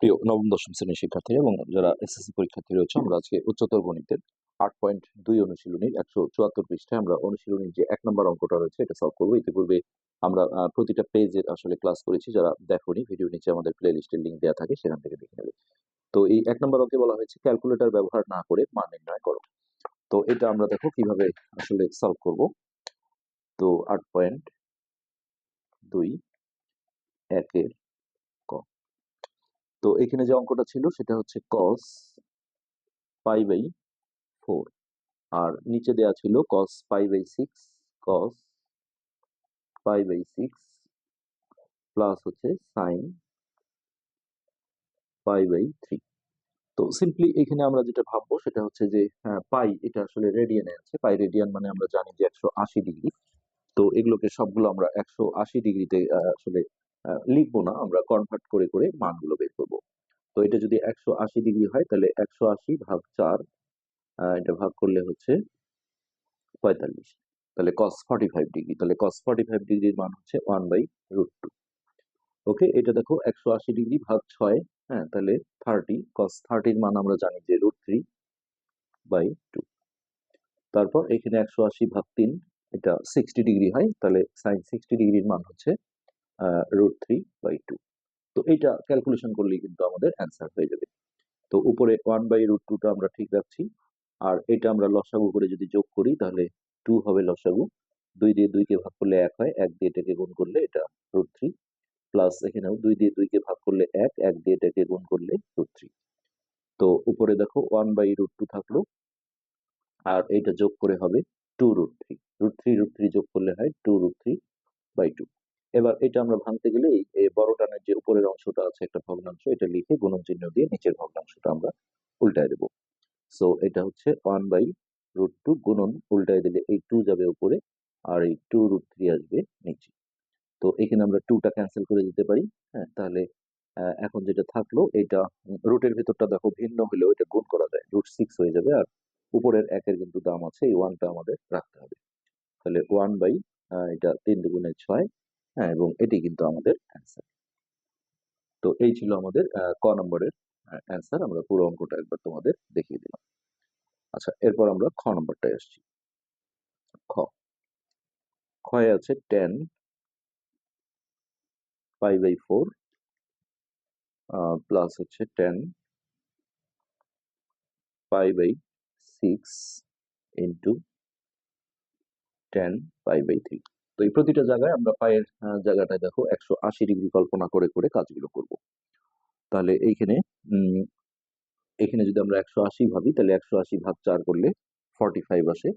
প্রিয় নবম, দশম শ্রেণির শিক্ষার্থী এবং যারা এসএসসি পরীক্ষার্থী রয়েছে, আমরা আজকে উচ্চতর গণিতের আট পয়েন্ট দুই অনুশীলনীর একশো চুয়াত্তর পৃষ্ঠায় আমরা অনুশীলনীর যে এক নম্বর অঙ্কটা রয়েছে, এটা সলভ করব। ইতিপূর্বে আমরা প্রতিটা পেজের আসলে ক্লাস করেছি, যারা দেখোনি ভিডিও নিচে আমাদের প্লে লিস্টের লিঙ্ক দেওয়া থাকে, সেখান থেকে দেখে নেবে। তো এই এক নম্বর অঙ্কে বলা হয়েছে ক্যালকুলেটর ব্যবহার না করে মান নির্ণয় করো। তো এটা আমরা দেখো কীভাবে আসলে সলভ করব। তো আট পয়েন্ট দুই একের তো এখানে যে অঙ্কটা ছিল সেটা হচ্ছে কস পাই বাই ফোর আর নিচে দেয়া ছিল cos pi by six cos pi by six plus হচ্ছে সাইন পাই বাই থ্রি তো সিম্পলি এখানে আমরা যেটা ভাববো সেটা হচ্ছে যে পাই এটা আসলে রেডিয়ানে আছে, পাই রেডিয়ান মানে আমরা জানি যে একশো আশি ডিগ্রি তো এগুলোকে সবগুলো আমরা একশো আশি ডিগ্রিতে আসলে লিখব না। আমরা কনভার্ট করে করে মানগুলো বের করব। তো এটা যদি একশো আশি ডিগ্রি হয়, তাহলে একশো আশি ভাগ চার এটা ভাগ করলে হচ্ছে পঁয়তাল্লিশ। তাহলে কস ফর্টি ফাইভ ডিগ্রি। তাহলে কস ফর্টি ফাইভ ডিগ্রির মান হচ্ছে one by root two okay এটা দেখো একশো আশি ডিগ্রি ভাগ ছয় হ্যাঁ তাহলে থার্টি কস থার্টির মান আমরা জানি যে রুট থ্রি বাই টু তারপর এখানে একশো আশি ভাগ তিন, এটা সিক্সটি ডিগ্রি হয়, তাহলে সাইন সিক্সটি ডিগ্রির মান হচ্ছে রুট থ্রি বাই টু তো এইটা ক্যালকুলেশন করলেই কিন্তু আমাদের অ্যান্সার হয়ে যাবে। তো উপরে ওয়ান বাই রুট টুটা আমরা ঠিক রাখছি। আর এটা আমরা লসাগু করে যদি যোগ করি, তাহলে টু হবে লসাগু। দুই দিয়ে দুইকে ভাগ করলে এক হয়, এক দিয়ে এটাকে গুণ করলে এটা রুট থ্রি প্লাস এখানেও দুই দিয়ে দুইকে ভাগ করলে এক এক দিয়ে এটাকে গুণ করলে রুট থ্রি তো উপরে দেখো ওয়ান বাই রুট টু থাকল। আর এইটা যোগ করে হবে two root three root three root three যোগ করলে হয় two root three by two এবার এটা আমরা ভাঙতে গেলে এই- বড় টানের যে উপরের অংশটা আছে, একটা ভগ্নাংশ, এটা লিখে গুণন চিহ্ন দিয়ে নিচের ভগ্নাংশটা আমরা উল্টায় দেবো। সো এটা হচ্ছে ওয়ান বাই রুট টু গুণন, উল্টায় দিলে এই টু যাবে উপরে আর এই টু রুট থ্রি আসবে নিচে। তো এখানে আমরা টুটা ক্যান্সেল করে দিতে পারি হ্যাঁ? তাহলে এখন যেটা থাকল, এটা রুটের ভেতরটা দেখো ভিন্ন হলেও এটা গুণ করা যায়। রুট সিক্স হয়ে যাবে আর উপরের একের কিন্তু দাম আছে, এই ওয়ানটা আমাদের রাখতে হবে। তাহলে ওয়ান বাই এটা তিন দুগুণে ছয় হ্যাঁ এবং এটি কিন্তু আমাদের অ্যান্সার তো এই ছিল আমাদের ক নম্বরের অ্যান্সার আমরা পুরো অঙ্কটা একবার তোমাদের দেখিয়ে দিলাম। আচ্ছা এরপর আমরা খ নম্বরটায় আসছি খ। ক্ষয়ে আছে ten pi by four plus হচ্ছে ten pi by six into ten pi by three তো এই প্রতিটা জায়গায় আমরা পায়ের জায়গাটায় দেখো একশো আশি ডিগ্রি কল্পনা করে করে কাজগুলো করব। তাহলে এইখানে এখানে যদি আমরা একশো আশি ভাবি, তাহলে একশো আশি ভাগ চার করলে ফর্টি ফাইভ আসে।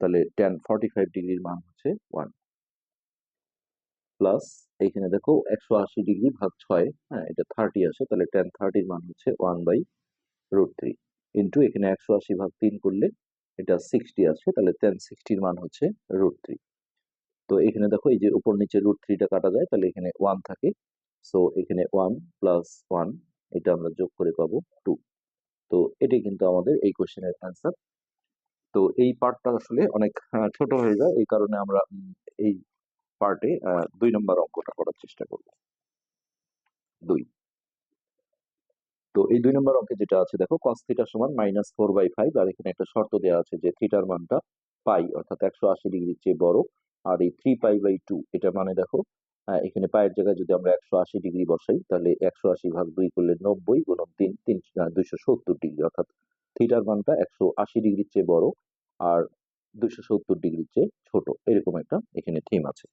তাহলে টেন ফর্টি ফাইভ ডিগ্রির মান হচ্ছে ওয়ান প্লাস এইখানে দেখো একশো আশি ডিগ্রি ভাগ ছয় হ্যাঁ এটা থার্টি আসে, তাহলে টেন থার্টির মান হচ্ছে one by root three into এখানে একশো আশি ভাগ তিন করলে এটা সিক্সটি আসে, তাহলে টেন সিক্সটির মান হচ্ছে রুট থ্রি তো এখানে দেখো এই যে উপর নিচে রুট থ্রিটা কাটা যায়, তাহলে এখানে ওয়ান থাকে। সো এখানে ওয়ান প্লাস ওয়ান এটা আমরা যোগ করে পাবো টু তো এটাই কিন্তু আমাদের এই কোশ্চেনের অ্যান্সার তো এই পার্টটা আসলে অনেক ছোট হয়ে যায়, এই কারণে আমরা এই পার্টে দুই নম্বর অঙ্কটা করার চেষ্টা করব। দুই। তো এই দুই নম্বর অঙ্কে যেটা আছে, দেখো কস থিটা সমান মাইনাস ফোর বাই ফাইভ আর এখানে একটা শর্ত দেওয়া আছে যে থিটার মানটা পাই অর্থাৎ একশো আশি ডিগ্রির চেয়ে বড়। আর এই থ্রি পাই বাই টু এটা মানে দেখো এখানে পায়ের জায়গায় যদি আমরা একশো আশি ডিগ্রি বসাই, তাহলে একশো আশি ভাগ দুই করলে নব্বই গুণন তিন তিন দুইশো সত্তর ডিগ্রি অর্থাৎ থিটার মানটা একশো আশি ডিগ্রির চেয়ে বড় আর দুইশো সত্তর ডিগ্রির চেয়ে ছোট, এরকম একটা এখানে থিম আছে।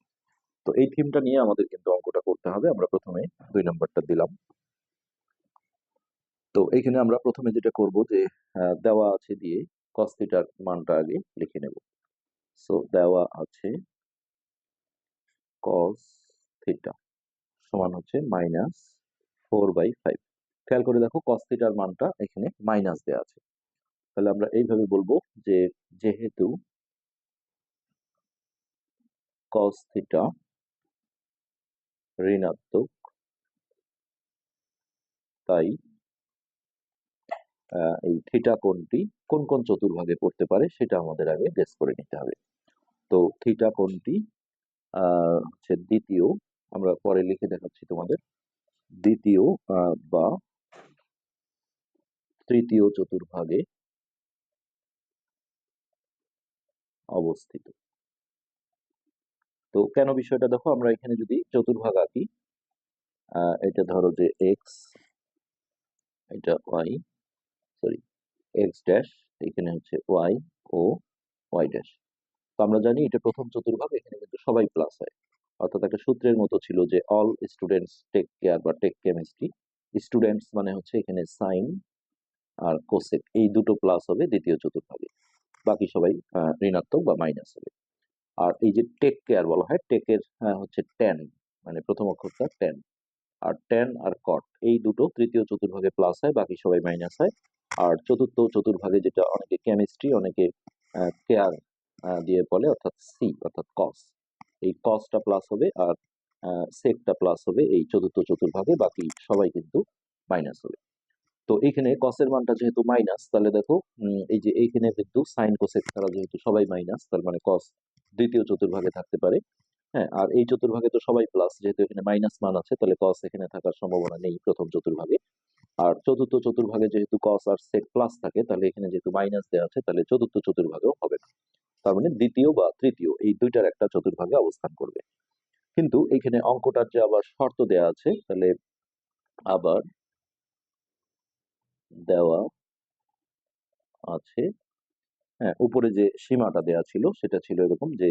তো এই থিমটা নিয়ে আমাদের কিন্তু অঙ্কটা করতে হবে, আমরা প্রথমে দুই নম্বরটা দিলাম। তো এখানে আমরা প্রথমে যেটা করব যে দেওয়া আছে দিয়ে cos থিটার মানটা আগে লিখে নেব। সো দেওয়া আছে cos থিটা সমান হচ্ছে মাইনাস ফোর বাই ফাইভ খেয়াল করে দেখো cos থিটার মানটা এখানে মাইনাস দেওয়া আছে। তাহলে আমরা এইভাবে বলব যে যেহেতু cos থিটা ঋণাত্মক, তাই এই থিটা কোণটি কোন কোন চতুর্ভাগে পড়তে পারে সেটা আমাদের আগে গেস করে নিতে হবে। তো থিটা কোণটি হচ্ছে দ্বিতীয়, আমরা পরে লিখে দেখাচ্ছি তোমাদের। দ্বিতীয় বা তৃতীয় চতুর্ভাগে অবস্থিত। তো কেন বিষয়টা দেখো, আমরা এখানে যদি চতুর্ভাগ আঁকি এটা ধরো যে এক্স এটা ওয়াই সরি এক্স ড্যাশ এখানে হচ্ছে ওয়াই ও ওয়াই ড্যাশ আমরা জানি এটা প্রথম চতুর্ভাগ, এখানে কিন্তু সবাই প্লাস হয়। অর্থাৎ একটা সূত্রের মতো ছিল যে অল স্টুডেন্টস টেক কেয়ার বা টেক কেমিস্ট্রি স্টুডেন্টস মানে হচ্ছে এখানে সাইন আর কোসেক এই দুটো প্লাস হবে দ্বিতীয় চতুর্ভাগে। বাকি সবাই ঋণাত্মক বা মাইনাস হবে। আর এই যে টেক কেয়ার বলা হয় টেকের হচ্ছে টেন মানে প্রথম অক্ষরটা টেন আর টেন আর কট এই দুটো তৃতীয় চতুর্ভাগে প্লাস হয়, বাকি সবাই মাইনাস হয়। আর চতুর্থ চতুর্ভাগে যেটা, অনেকে কেমিস্ট্রি অনেকে কেয়ার দিয়ে বলে অর্থাৎ সি অর্থাৎ কস এই কসটা প্লাস হবে আর সেকটা প্লাস হবে এই চতুর্থ, চতুর্ভাগে, বাকি সবাই কিন্তু মাইনাস হবে। তো এখানে কসের মানটা যেহেতু মাইনাস তাহলে দেখো এই যে এইখানে কিন্তু সাইন কোসেক ছাড়া যেহেতু সবাই মাইনাস তার মানে কস দ্বিতীয় চতুর্ভাগে থাকতে পারে। হ্যাঁ আর এই চতুর্ভাগে তো সবাই প্লাস যেহেতু এখানে মাইনাস মান আছে, তাহলে কস এখানে থাকার সম্ভাবনা নেই প্রথম চতুর্ভাগে। আর চতুর্থ চতুর্ভাগে যেহেতু কস আর সেক প্লাস থাকে, তাহলে এখানে যেহেতু মাইনাস দেওয়া আছে, তাহলে চতুর্থ চতুর্ভাগেও হবে না। তার মানে দ্বিতীয় বা তৃতীয়, এই দুইটার একটা চতুর্ভাগে অবস্থান করবে। কিন্তু এখানে অঙ্কটার যে আবার শর্ত দেওয়া আছে, তাহলে আবার দেওয়া আছে হ্যাঁ উপরে যে সীমাটা দেওয়া ছিল, সেটা ছিল এরকম যে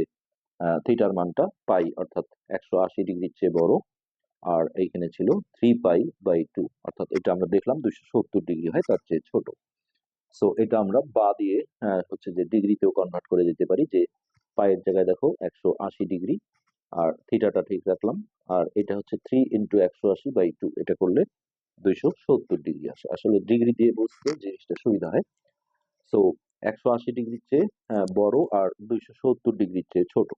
থিটার মানটা পাই, অর্থাৎ একশো আশি ডিগ্রির চেয়ে বড়, আর এইখানে ছিল থ্রি পাই বাই টু, অর্থাৎ এটা আমরা দেখলাম দুইশো সত্তর ডিগ্রি হয়, তার চেয়ে ছোট। সো এটা আমরা বা দিয়ে হচ্ছে যে ডিগ্রিতেও কনভার্ট করে দিতে পারি যে পায়ের জায়গায় দেখো একশো আশি ডিগ্রি আর থিটাটা ঠিক রাখলাম। আর এটা হচ্ছে থ্রি ইন্টু একশো আশি বাই টু এটা করলে দুইশো সত্তর ডিগ্রি আসে। আসলে ডিগ্রি দিয়ে বুঝতে জিনিসটা সুবিধা হয়। সো একশো আশি ডিগ্রির চেয়ে বড় আর দুইশো সত্তর ডিগ্রির চেয়ে ছোট।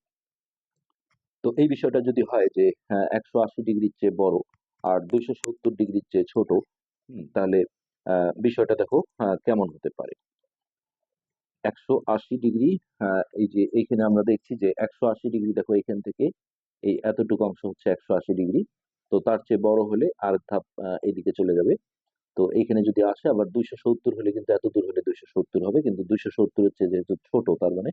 তো এই বিষয়টা যদি হয় যে একশো আশি ডিগ্রির চেয়ে বড় আর দুইশো সত্তর ডিগ্রির চেয়ে ছোট তাহলে বিষয়টা দেখো কেমন হতে পারে। একশো আশি ডিগ্রি এই যে এইখানে আমরা দেখছি যে একশো আশি ডিগ্রি দেখো এখান থেকে, এই এতটুকু অংশ হচ্ছে একশো আশি ডিগ্রি। তো তার চেয়ে বড় হলে আর ধাপ এদিকে চলে যাবে। তো এইখানে যদি আসে আবার দুইশো সত্তর হলে কিন্তু এত দূর হলে দুইশো সত্তর হবে, কিন্তু দুইশো সত্তরের চেয়ে যেহেতু ছোট, তার মানে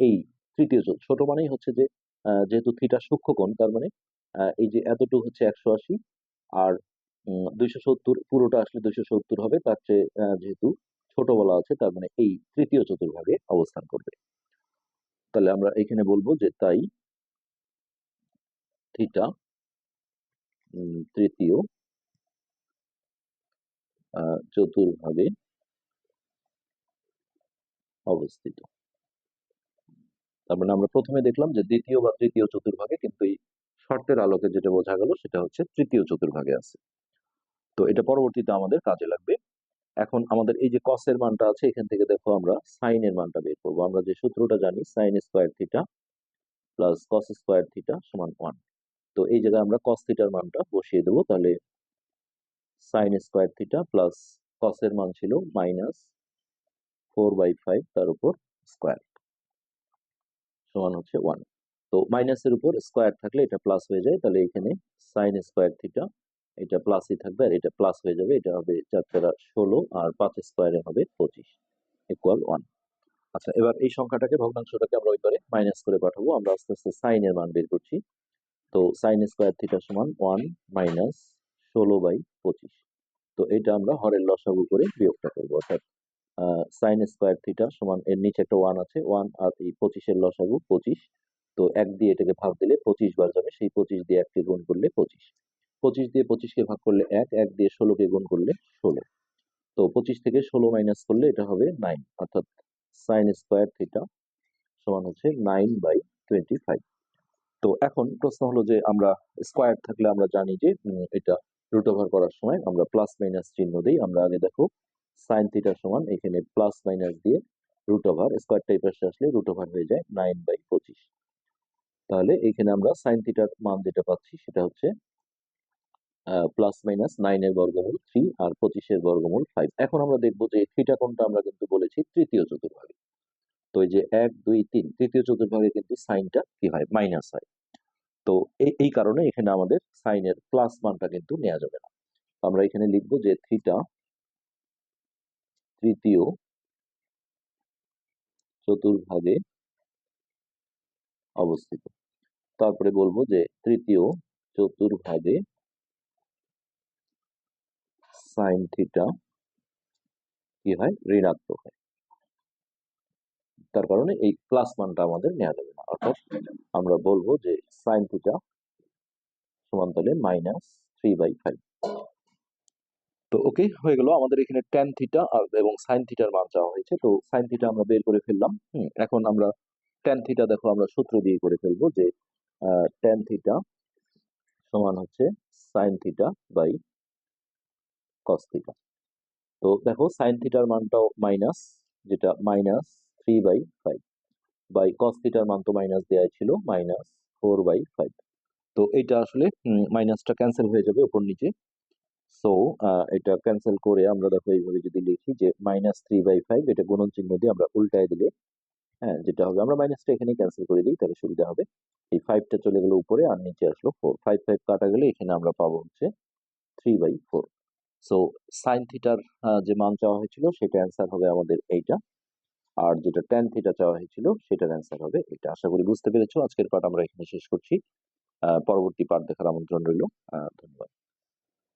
এই তৃতীয় ছোট ছোট মানেই হচ্ছে যে যেহেতু থিটা সূক্ষ্মকোণ, তার মানে এই যে এতটুকু হচ্ছে একশো আশি, আর দুইশো সত্তর, পুরোটা আসলে দুইশো সত্তর হবে। তার চেয়ে যেহেতু ছোট বলা আছে, তার মানে এই তৃতীয় চতুর্ভাগে অবস্থান করবে। তাহলে আমরা এখানে বলব যে তাই থিটা তৃতীয় চতুর্ভাগে অবস্থিত। তার মানে আমরা প্রথমে দেখলাম যে দ্বিতীয় বা তৃতীয় চতুর্ভাগে কিন্তু এই শর্তের আলোকে যেটা বোঝা গেল সেটা হচ্ছে তৃতীয় চতুর্ভাগে আছে। তো এটা পরবর্তীতে আমাদের কাজে লাগবে। এখন আমাদের এই যে কসের মানটা আছে, এখান থেকে দেখো আমরা সাইনের মানটা বের করব। আমরা যে সূত্রটা জানি sine square theta plus cos square theta সমান ওয়ান তো এই জায়গায় আমরা কস থিটার মানটা বসিয়ে দেবো। তাহলে সাইন স্কোয়ার থিটা প্লাস কসের মান ছিল মাইনাস ফোর বাই ফাইভ তার উপর স্কোয়ার সমান হচ্ছে ওয়ান তো মাইনাসের উপর স্কোয়ার থাকলে এটা প্লাস হয়ে যায়। তাহলে এখানে সাইন স্কোয়ার থিটা এটা প্লাসই থাকবে আর এটা প্লাস হয়ে যাবে, এটা হবে চার ষোলো আর পাঁচ স্কোয়ারে হবে পঁচিশ ইকুয়াল ওয়ান আচ্ছা এবার এই সংখ্যাটাকে ভগ্নাংশটাকে আমরা ওই পারে মাইনাস করে পাঠাবো। আমরা আস্তে আস্তে সাইনের মান বের করছি। তো সাইন স্কোয়ার থিটা সমান ওয়ান মাইনাস ষোলো বাই পঁচিশ। তো এটা আমরা হরের লসাগু করে বিয়োগটা করব। অর্থাৎ সাইন স্কোয়ার থিটা সমান এর নিচে একটা ওয়ান আছে ওয়ান আর এই পঁচিশের লসাগু পঁচিশ। তো এক দিয়ে এটাকে ভাগ দিলে পঁচিশ বার যাবে, সেই পঁচিশ দিয়ে একটি গুণ করলে পঁচিশ। পঁচিশ দিয়ে পঁচিশকে ভাগ করলে এক এক দিয়ে ষোলোকে গুণ করলে ষোলো। তো পঁচিশ থেকে ষোলো মাইনাস করলে এটা হবে নাইন অর্থাৎ সাইন স্কোয়ার থিটা সমান হচ্ছে নাইন বাই টোয়েন্টি ফাইভ তো এখন প্রশ্ন হলো যে আমরা স্কোয়ার থাকলে আমরা জানি যে এটা রুট ওভার করার সময় আমরা প্লাস মাইনাস চিহ্ন দিই। আমরা আগে দেখো সাইন থিটার সমান এখানে প্লাস মাইনাস দিয়ে রুট ওভার স্কোয়ার টাইপ পাশে আসলে রুট ওভার হয়ে যায় নাইন বাই পঁচিশ। তাহলে এখানে আমরা সাইন থিটার মান যেটা পাচ্ছি সেটা হচ্ছে প্লাস মাইনাস নাইনের বর্গমূল থ্রি আর পঁচিশের বর্গমূল ফাইভ এখন আমরা দেখব যে থিটা কোনটা আমরা কিন্তু বলেছি তৃতীয় চতুর্ভাগে। তো এই যে এক, দুই, তিন, তৃতীয় চতুর্ভাগে কিন্তু সাইনটা কি হয়? মাইনাস হয়। তো এই কারণে এখানে আমাদের সাইনের প্লাস মানটা কিন্তু নেওয়া যাবে না। আমরা এখানে লিখব যে থিটা তৃতীয় চতুর্ভাগে অবস্থিত। তারপরে বলব যে তৃতীয় চতুর্ভাগে সাইন থিটা কি হয়? ঋণাত্মক হয়। তার কারণে এই প্লাস মানটা আমাদের নেওয়া যাবে না। অর্থাৎ আমরা বলব যে সাইন থিটা সমান্তরালে মাইনাস থ্রি বাই ফাইভ তো ওকে হয়ে গেল আমাদের এখানে ট্যান থিটা আর এবং সাইন থিটার মান চাওয়া হয়েছে। তো সাইন থিটা আমরা বের করে ফেললাম। এখন আমরা ট্যান থিটা দেখো আমরা সূত্র দিয়ে করে ফেলব যে ট্যান থিটা সমান হচ্ছে sine theta by cos theta তো দেখো সাইন থিটার মানটাও মাইনাস যেটা minus three by five by cos থিটার মান তো মাইনাস দেওয়া ছিল মাইনাস ফোর বাই ফাইভ তো এটা আসলে মাইনাসটা ক্যান্সেল হয়ে যাবে উপর নিচে। সো এটা ক্যান্সেল করে আমরা দেখো এইভাবে যদি লিখি যে মাইনাস থ্রি বাই ফাইভ এটা গুণন চিহ্ন দিয়ে আমরা উল্টায় দিলে হ্যাঁ যেটা হবে, আমরা মাইনাসটা এখানে ক্যান্সেল করে দিই, তাহলে সুবিধা হবে। এই ফাইভটা চলে গেল উপরে, আর নিচে আসলো ফোর ফাইভ ফাইভ কাটা গেলে এখানে আমরা পাবো হচ্ছে three by four so sine থিটার যে মান চাওয়া হয়েছিল, সেটা অ্যান্সার হবে আমাদের এইটা। আর যেটা ট্যান থিটা চাওয়া হয়েছিল, সেটার অ্যান্সার হবে এটা। আশা করি বুঝতে পেরেছ। আজকের পাঠ আমরা এখানে শেষ করছি। পরবর্তী পাঠ দেখার আমন্ত্রণ রইল। ধন্যবাদ।